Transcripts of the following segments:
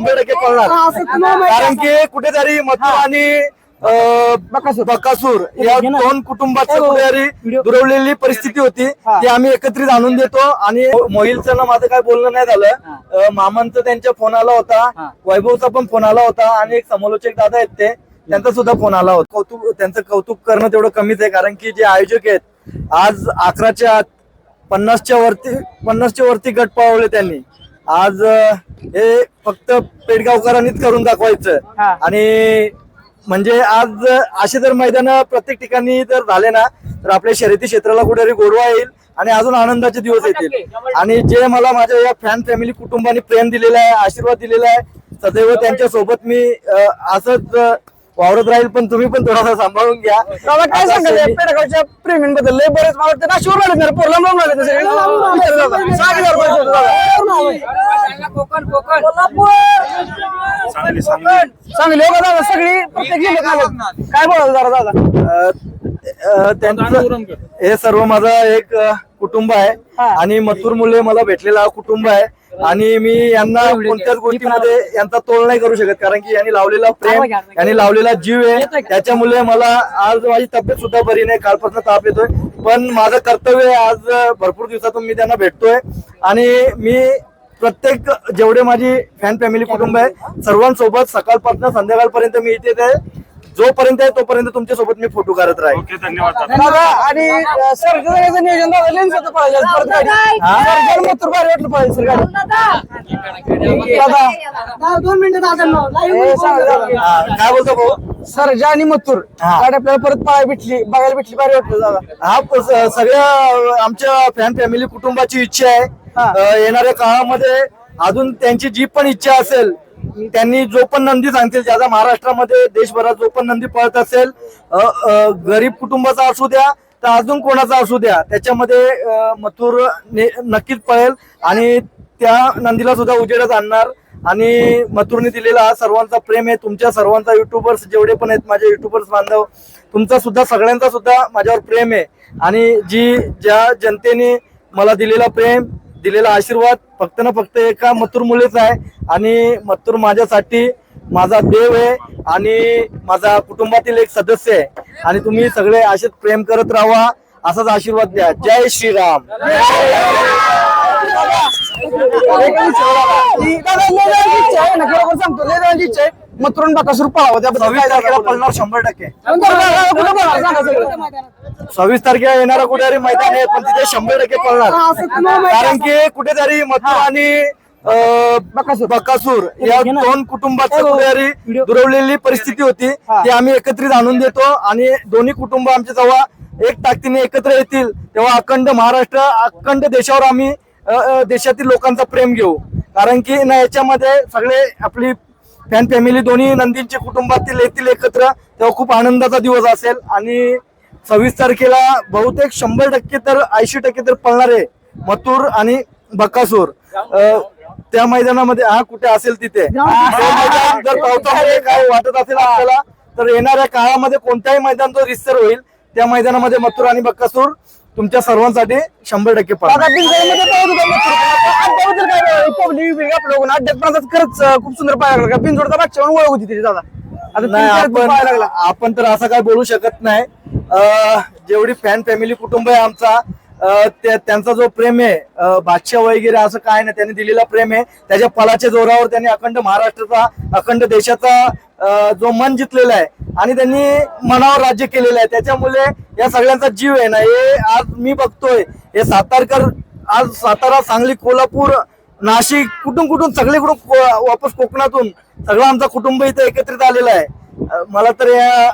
शंभर टक्के पळणार कारण की कुठेतरी मथुर आणि बकासूर. या दोन कुटुंबाची कुठेतरी दुरवलेली परिस्थिती होती ती आम्ही एकत्रित आणून देतो. आणि मोहिलचं ना माझं काय बोलणं नाही झालं. मामांचा त्यांच्या फोन आला होता. वैभवचा पण फोन आला होता. आणि एक समालोचक दादा आहेत ते त्यांचा सुद्धा फोन आला होता. कौतुक त्यांचं कौतुक करणं तेवढं कमीच आहे. कारण की जे आयोजक आहेत आज अकराच्या आत पन्नासच्या वरती पन्नासच्या वरती गट पावले त्यांनी. आज हे फक्त पेडगावकरांनीच करून दाखवायचं. आणि म्हणजे आज असे जर मैदान प्रत्येक ठिकाणी जर झाले ना तर आपल्या शर्यती क्षेत्राला कुठेतरी गोडवा येईल आणि अजून आनंदाचे दिवस येतील. आणि जे मला माझ्या या फॅन फॅमिली कुटुंबाने प्रेम दिलेला आहे आशीर्वाद दिलेला आहे सदैव त्यांच्यासोबत मी अं, असंच अं, वावरत राहील पण तुम्ही पण थोडासा सांभाळून घ्या. दादा काय आता सांगाल पेडगावच्या प्रेमींबद्दल लय बरेच मला वाटतं. नाशिवर लागले ना पोरला लावून लागले सगळे. विचार दादा. सांग जरा पाहिजे होतं दादा. चांगली हो का दादा? सगळी प्रत्येक जिल्ह्यात. काय बोलाल जरा दादा अ, अ, त्यांचं हे सर्व माझं एक अ, कुटुंब आहे. आणि मथुर मुले मला भेटलेला हा कुटुंब आहे. आणि मी यांना कोणत्याच गोष्टीमध्ये यांचा तोल नाही करू शकत कारण की यांनी लावलेला प्रेम यांनी लावलेला जीव आहे. त्याच्यामुळे मला आज माझी तब्येत सुद्धा बरी नाही कालपासून ताप येतोय. पण माझं कर्तव्य आहे आज भरपूर दिवसातून मी त्यांना भेटतोय. आणि मी प्रत्येक जेवढे माझी फॅन फॅमिली कुटुंब आहे सर्वांसोबत सकाळपासून संध्याकाळपर्यंत मी इथे जोपर्यंत आहे तोपर्यंत तुमच्यासोबत मी फोटो काढत राहील. ओके धन्यवाद दादा. दादा आणि अं, जाण्याचं नियोजन दादा लेन्स होतं पाहिजे आज परत गाडी. सरकार मथुर भारी वाटलं पाहिजे सर गाडी. दादा दोन मिनिटं दादा हे सांगा दादा. हा, काय बोलतो भाऊ? सरजा आणि मथुर. हा. गाडी आपल्याला परत पाहायला भेटली बघायला भेटली भारी वाटलं दादा. हा प- स- सगळ्या अ, आमच्या फॅन फॅमिली कुटुंबाची इच्छा आहे. हा. अ, येणाऱ्या काळामध्ये अजून त्यांची जी पण इच्छा असेल त्यांनी जो पण नंदी सांगतील ज्याचा महाराष्ट्रामध्ये देशभरात जो पण नंदी पळत असेल गरीब कुटुंबाचा असू द्या तर अजून कोणाचा असू द्या त्याच्यामध्ये मथुर ने- नक्कीच पळेल आणि त्या नंदीला सुद्धा उजेडच आणणार. आणि मथुरने दिलेला हा सर्वांचा प्रेम आहे. तुमच्या सर्वांचा युट्यूबर्स जेवढे पण आहेत माझे युट्यूबर्स बांधव तुमचा सुद्धा सगळ्यांचा सुद्धा माझ्यावर प्रेम आहे. आणि जी ज्या जनतेने मला दिलेला प्रेम दिलेला आशीर्वाद फक्त ना फक्त एका मथुर मुलेच आहे आणि मथुर माझ्यासाठी माझा देव आहे आणि माझा कुटुंबातील एक सदस्य आहे आणि तुम्ही सगळे असेच प्रेम करत राहा असाच आशीर्वाद द्या जय श्रीराम सांगतो आहे मथुरून बाकासूर पळावं त्याबद्दल सव्वीस काय तारखेला दादा पळणार शंभर टक्के. कुठं पळावं सांगा सगळं. सव्वीस तारखेला येणारा कुठेतरी मैदान आहे पण तिथे शंभर टक्के पळणार. कारण की कुठेतरी मथुर आणि बकासूर. या दोन कुटुंबाची कुठेतरी दुरवलेली परिस्थिती होती ती आम्ही एकत्रित आणून देतो आणि दोन्ही कुटुंब आमच्या जेव्हा एक ताकदीने एकत्र येतील तेव्हा अखंड महाराष्ट्र अखंड देशावर आम्ही अं, अं, देशातील लोकांचा प्रेम घेऊ. कारण की ना याच्यामध्ये सगळे आपली फॅन फॅमिली दोन्ही नंदींचे कुटुंबातील येतील एकत्र तेव्हा खूप आनंदाचा दिवस असेल. आणि सव्वीस तारखेला बहुतेक शंभर टक्के तर ऐंशी टक्के तर पळणार आहे मथुर आणि बकासूर. त्या मैदानामध्ये हा कुठे असेल तिथे? ते जर पावसामध्ये काय वाटत असेल आपल्याला तर येणाऱ्या काळामध्ये कोणत्याही मैदान जो रिसर होईल. त्या मैदानामध्ये मथुर आणि बकासूर. तुमच्या सर्वांसाठी शंभर टक्के खरंच खूप सुंदर पाहायला लागला. बादशाह म्हणून ओळख होती त्याची दादा. आता आपण तर असं काय बोलू शकत नाही. अं, जेवढी फॅन फॅमिली कुटुंब आहे आमचा त्यांचा जो प्रेम आहे बादशाह वगैरे असं काय नाही त्यांनी दिलेला प्रेम आहे. त्याच्या पलाच्या जोरावर त्यांनी अखंड महाराष्ट्राचा अखंड देशाचा जो मन जितलेला आहे आणि त्यांनी मनावर राज्य केलेलं आहे. त्याच्यामुळे या सगळ्यांचा जीव आहे ना हे आज मी बघतोय. हे सातारकर आज सातारा सांगली कोल्हापूर नाशिक कुठून कुठून सगळीकडून को- वापस कोकणातून सगळं आमचा कुटुंब इथं एकत्रित आलेला आहे. मला तर या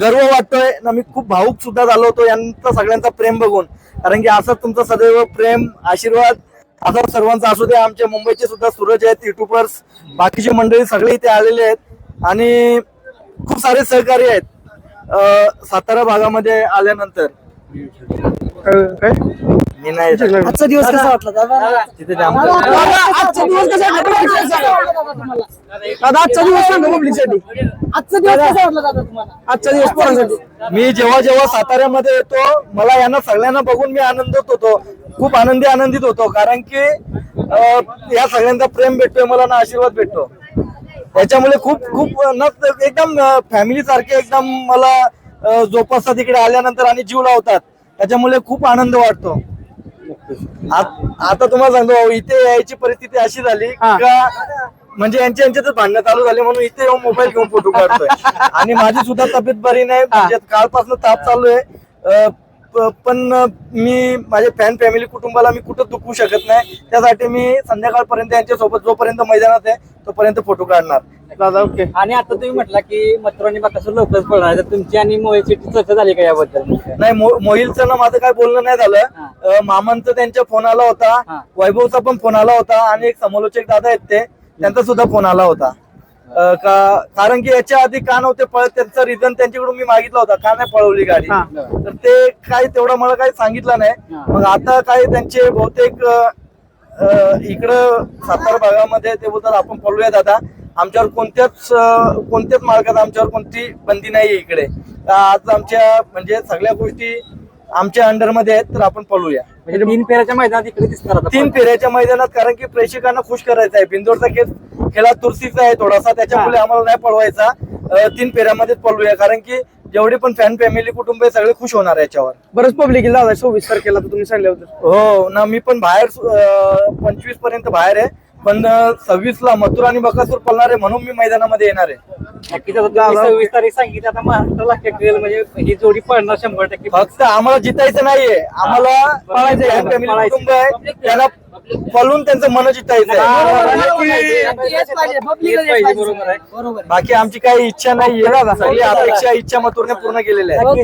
गर्व वाटतोय. ना मी खूप भाऊक सुद्धा झालो होतो यांचा सगळ्यांचा प्रेम बघून. कारण की असं तुमचं सदैव प्रेम आशीर्वाद असा सर्वांचा असू द्या आमच्या मुंबईचे सुद्धा सूरज आहेत युट्यूबर्स बाकीचे मंडळी सगळे इथे आलेले आहेत. आणि खूप सारे सहकारी आहेत. अं, सातारा भागामध्ये आल्यानंतर. काय? मी नाही आजचा दिवस कसा वाटला दादा? तिथे आजचा दिवस कसा सांगा. दादा आजचा दिवस सांगा पब्लिकसाठी आजचा दिवस कसा वाटला दादा तुम्हाला? आजचा दिवस पोरांसाठी. मी जेव्हा जेव्हा साताऱ्यामध्ये येतो मला यांना सगळ्यांना बघून मी आनंदित होतो. खूप आनंदी आनंदित होतो कारण की या सगळ्यांचा प्रेम भेटतोय मला ना आशीर्वाद भेटतो. त्याच्यामुळे खूप खूप न एकदम फॅमिली सारखे एकदम मला जोपासतात तिकडे आल्यानंतर आणि जीव लावतात. त्याच्यामुळे खूप आनंद वाटतो. आत- तुम्हाला सांगतो भाऊ, इथे यायची परिस्थिती अशी झाली. का म्हणजे यांच्या यांच्यातच भांडणं चालू झाली म्हणून इथे येऊन मोबाईल घेऊन फोटो काढतोय. आणि माझी सुद्धा तब्येत बरी नाही म्हणजे कालपासून ताप चालू आहे. पण मी माझ्या फॅन फॅमिली कुटुंबाला मी कुठं दुखवू शकत नाही. त्यासाठी मी संध्याकाळपर्यंत यांच्या सोबत जोपर्यंत मैदानात आहे तोपर्यंत फोटो काढणार. दादा ओके. आणि आता तुम्ही म्हटला की मथुराणी बाकासूर लवकरच पडणार आहे. तर तुमची आणि मोहितची चर्चा झाली का याबद्दल नाही मो- मोहिलचं ना माझं काय बोलणं नाही झालं. मामांचा त्यांच्या फोन आला हा. होता वैभवचा पण फोन आला होता. आणि एक समालोचक दादा आहेत ते त्यांचा सुद्धा फोन आला होता. का कारण की याच्या आधी का नव्हते पळत त्यांचा रिझन त्यांच्याकडून मी मागितला होता का नाही पळवली गाडी. तर ते काय तेवढं मला काही सांगितलं नाही. मग आता काय त्यांचे बहुतेक इकडं सातारा भागामध्ये ते बोलतात आपण पळूया दादा. आमच्यावर कोणत्याच कोणत्याच मार्गात आमच्यावर कोणती बंदी नाही इकडे. आज आमच्या म्हणजे सगळ्या गोष्टी आमच्या अंडरमध्ये आहेत तर आपण पळूया. म्हणजे तीन फेऱ्याच्या मैदानात इकडे दिसणार तीन फेऱ्याच्या मैदानात कारण की प्रेक्षकांना खुश करायचं आहे. बिंदोरचा खेळ खेळा तुरसीचा आहे थोडासा त्याच्यामुळे आम्हाला नाही पळवायचा. तीन फेऱ्यामध्येच पळूया कारण की जेवढे पण फॅन फॅमिली कुटुंब आहे सगळे खुश होणार याच्यावर. बरंच पब्लिक दादा सव्वीस तारखेला तर तुम्ही सांगितलं होतं हो ना मी पण बाहेर पंचवीसपर्यंत बाहेर आहे. पण सव्वीस ला मथुर आणि बकासूर पळणार आहे म्हणून मी मैदानामध्ये येणार आहे. नक्कीच आता तुम्ही सव्वीस तारीख सांगितली आता महाराष्ट्राला म्हणजे ही जोडी पडणार शंभर टक्के. फक्त आम्हाला जितायचं नाहीये. आम्हाला family पळायचंय. कुटुंब आहे. त्यांना पळून त्यांचं मन जितायचं आहे. बरोबर आहे आहे. बाकी आमची काही इच्छा नाहीये सगळी अपेक्षा इच्छा मथुरने पूर्ण केलेल्या आहेत. ओके